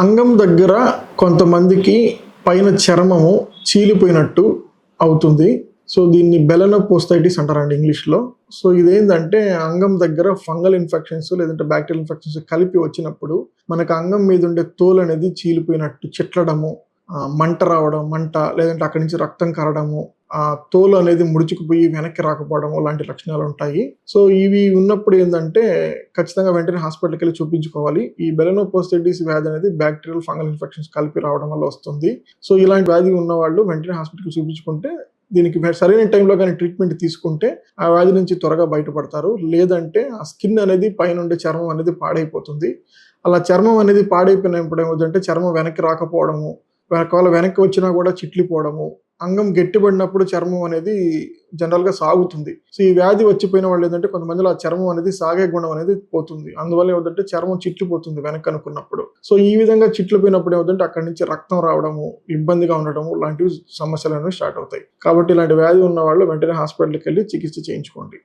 అంగం దగ్గర కొంతమందికి పైన చర్మము చీలిపోయినట్టు అవుతుంది. సో దీన్ని బెలనోపోస్టైటిస్ అంటారండి ఇంగ్లీష్లో. సో ఇదేంటంటే అంగం దగ్గర ఫంగల్ ఇన్ఫెక్షన్స్ లేదంటే బ్యాక్టీరియల్ ఇన్ఫెక్షన్స్ కలిపి వచ్చినప్పుడు మనకు అంగం మీద ఉండే తోలు అనేది చీలిపోయినట్టు చెట్లడము మంట రావడం మంట లేదంటే అక్కడి నుంచి రక్తం కరడము ఆ తోలు అనేది ముడుచుకుపోయి వెనక్కి రాకపోవడము లాంటి లక్షణాలు ఉంటాయి. సో ఇవి ఉన్నప్పుడు ఏంటంటే ఖచ్చితంగా వెంటనే హాస్పిటల్కి వెళ్ళి చూపించుకోవాలి. ఈ బెలనోపోస్టైటిస్ వ్యాధి అనేది బ్యాక్టీరియల్ ఫంగల్ ఇన్ఫెక్షన్స్ కలిపి రావడం వల్ల వస్తుంది. సో ఇలాంటి వ్యాధి ఉన్న వాళ్ళు వెంటనే హాస్పిటల్కి చూపించుకుంటే దీనికి సరైన టైంలో కానీ ట్రీట్మెంట్ తీసుకుంటే ఆ వ్యాధి నుంచి త్వరగా బయటపడతారు. లేదంటే ఆ స్కిన్ అనేది పైన ఉండే చర్మం అనేది పాడైపోతుంది. అలా చర్మం అనేది పాడైపోయినప్పుడు ఏమవుతుందంటే చర్మం వెనక్కి రాకపోవడము ఒకవేళ వెనక్కి వచ్చినా కూడా చిట్లిపోవడము అంగం గట్టిపడినప్పుడు చర్మం అనేది జనరల్గా సాగుతుంది. సో ఈ వ్యాధి వచ్చిపోయిన వాళ్ళు ఏంటంటే కొంతమందిలో ఆ చర్మం అనేది సాగే గుణం అనేది పోతుంది. అందువల్ల ఏమిటంటే చర్మం చిట్లిపోతుంది వెనక్కి అనుకున్నప్పుడు సో ఈ విధంగా చిట్లిపోయినప్పుడు ఏమిటంటే అక్కడి నుంచి రక్తం రావడము ఇబ్బందిగా ఉండడము లాంటివి సమస్యలు అనేవి స్టార్ట్ అవుతాయి. కాబట్టి ఇలాంటి వ్యాధి ఉన్న వాళ్ళు వెంటనే హాస్పిటల్కి వెళ్ళి చికిత్స చేయించుకోండి.